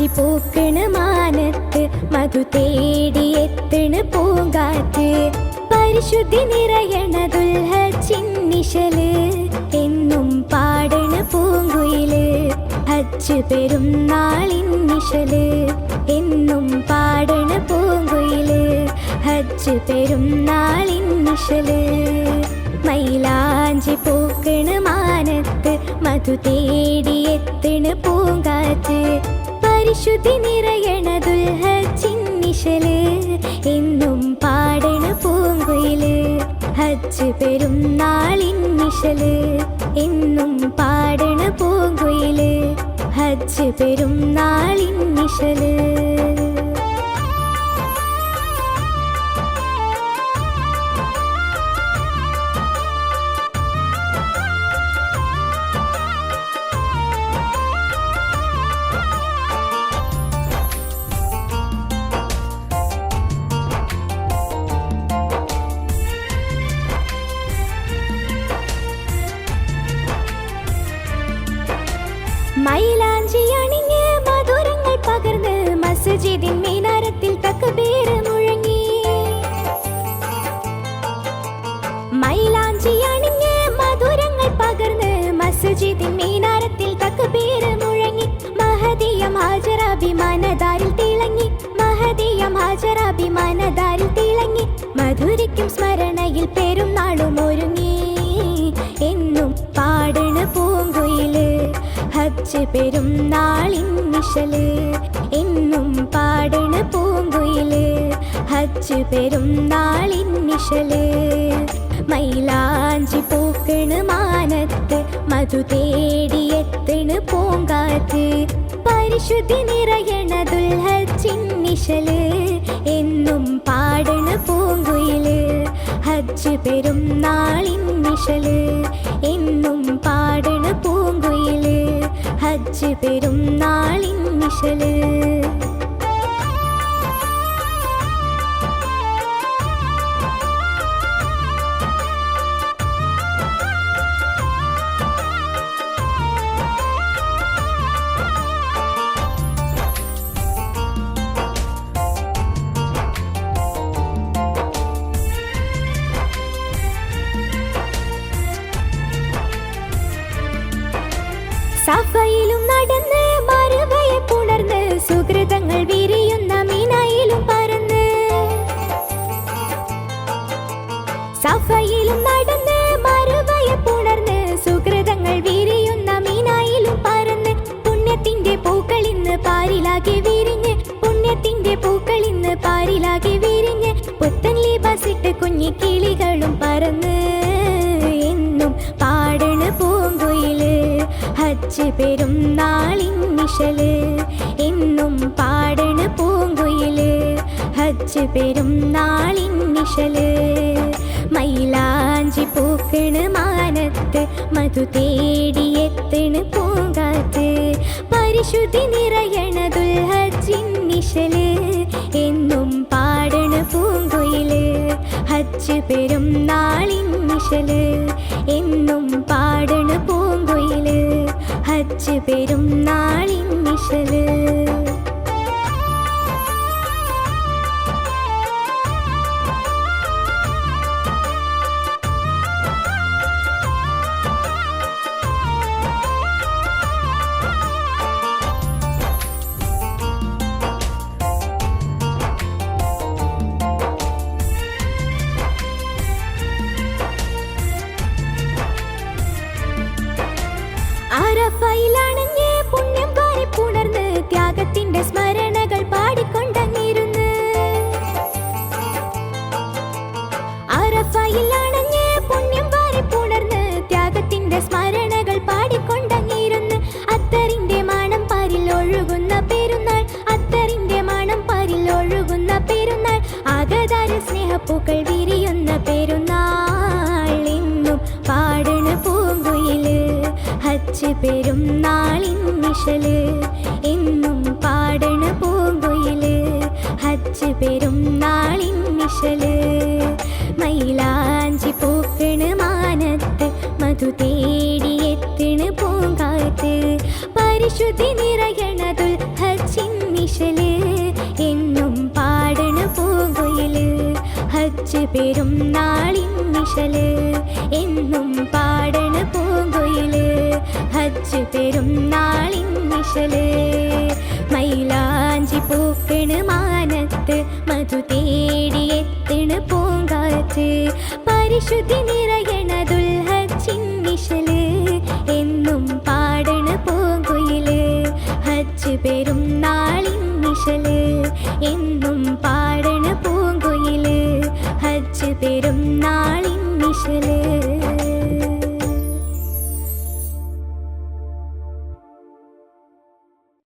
മൈലാഞ്ചി പൂക്കണ് മാനത്ത് മധു തേടി എത്തണ് പൂങ്കാറ്റ്. പരിശുദ്ധി നിറയണ ദുൽഹ ചിന്നിശൽ എന്നും പാടണ പൂങ്കുയിൽ. ഹജ്ജ് പെരുന്നാളിൻ നിശൽ എന്നും പാടണ പൂങ്കുയിൽ. ഹജ്ജ് പെരുന്നാളിൻ നിശൽ മൈലാഞ്ചി പൂക്കണ് മാനത്ത് മധു തേടി എത്തണ് പൂങ്കാറ്റ്. പരിശുദ്ധി നിറയണ ദുൽഹ ചിന്നിശൽ. എന്നും പാടണ പൂങ്കുയിൽ. ഹജ്ജ് പെരുന്നാളിൻ നിശൽ എന്നും പാടണ പൂങ്കുയിൽ. ഹജ്ജ് പെരുന്നാളിൻ മൈലാഞ്ചി അണിഞ്ഞ് മധുരങ്ങൾ പകർന്ന് മസ്ജിദിൻ മീനാരത്തിൽ തക്ബീർ മുഴങ്ങി. മൈലാഞ്ചി അണിഞ്ഞ് മധുരങ്ങൾ പകർന്ന് മസ്ജിദിൻ മീനാരത്തിൽ തക്ബീർ മുഴങ്ങി. മഹദിയം ഹാജരാഭിമാനദാരിൽ തിളങ്ങി. മഹദിയം ഹാജരാഭിമാനദാരിൽ തിളങ്ങി. മധുരയ്ക്കും സ്മരണയിൽ പെരുന്നാളും ഒരുങ്ങി. ഹജ്ജ് പെരുന്നാളിൻ നിശൽ എന്നും പാടണ പൂങ്കുയിൽ. ഹജ്ജ് പെരുന്നാളിൻ നിശൽ മൈലാഞ്ചി പൂക്കണ് മാനത്ത് മധു തേടി എത്തണ് പൂങ്കാറ്റ്. പരിശുദ്ധി നിറയണ ദുൽഹജ്ജിൻ നിശൽ എന്നും പാടണ പൂങ്കുയിൽ. ഹജ്ജ് പെരുന്നാളിൻ നിശൽ ഹജ്ജ് പെരുന്നാളിൻ നിശൽ സഫയിലും നടന്ന് മറുവയെ പുണർന്ന് സുഹൃതങ്ങൾ വിരിയുന്ന മീനായിലും പറന്ന്. സഫയിലും നടന്ന് മറുവയെ പുണർന്ന് സുഹൃതങ്ങൾ വിരിയുന്ന മീനായിലും പറന്ന്. പുണ്യത്തിന്റെ പൂക്കൾ ഇന്ന് പാരിലാകെ വിരിഞ്ഞ് പുണ്യത്തിന്റെ പൂക്കൾ ഇന്ന് പാരിലാകെ വിരിഞ്ഞ്. പുത്തൻ ലിബാസിട്ട് കുഞ്ഞിക്കിളികളും പറന്ന്. ഹജ്ജ് പെരുന്നാളിൻ നിശൽ എന്നും പാടണ പൂങ്കുയിൽ. ഹജ്ജ് പെരും നിശൽ മൈലാഞ്ചി പൂക്കണ് മാനത്ത് മധു തേടി എത്തണ് പൂങ്കാറ്റ്. പരിശുദ്ധി നിറയണതുൽ ദുൽഹജ്ജിൻ നിശൽ എന്നും പാടണ പൂങ്കുയിൽ. ഹജ്ജ് പെരും നിശൽ എന്നും പെരുന്നാളിൻ നിശൽ എന്നും പാടണ പൂങ്കുയിൽ. ഹജ്ജ് പെരുന്നാളിൻ നിശൽ മൈലാഞ്ചി പൂക്കണ് മാനത്ത്. മധു തേടി എത്തണ് പൂങ്കാത്ത് പരിശുദ്ധി നിറയണതുൽ ഹജ്ജിൻ എന്നും പാടണ പൂങ്കുയിൽ. ഹജ്ജ് പെരുന്നാളിൻ എന്നും പാടണ പൂ മറച്ചു പെരുന്നാളിൻ നിശൽ. മൈലാഞ്ചി പൂക്കണ് മാനത്ത് മധു തേടിയെത്തണ് പൂങ്കാറ്റ്. പരിശുദ്ധി നിറയണ ദുൽഹച്ചിന്നിശൽ എന്നും പാടണ് പൂങ്കുയിൽ. ഹജ്ജ് പെരുന്നാളിൻ നിശൽ. എന്നും പാടണ് പൂങ്കുയിൽ. ഹജ്ജ് പെരുന്നാളിൻ നിശൽ.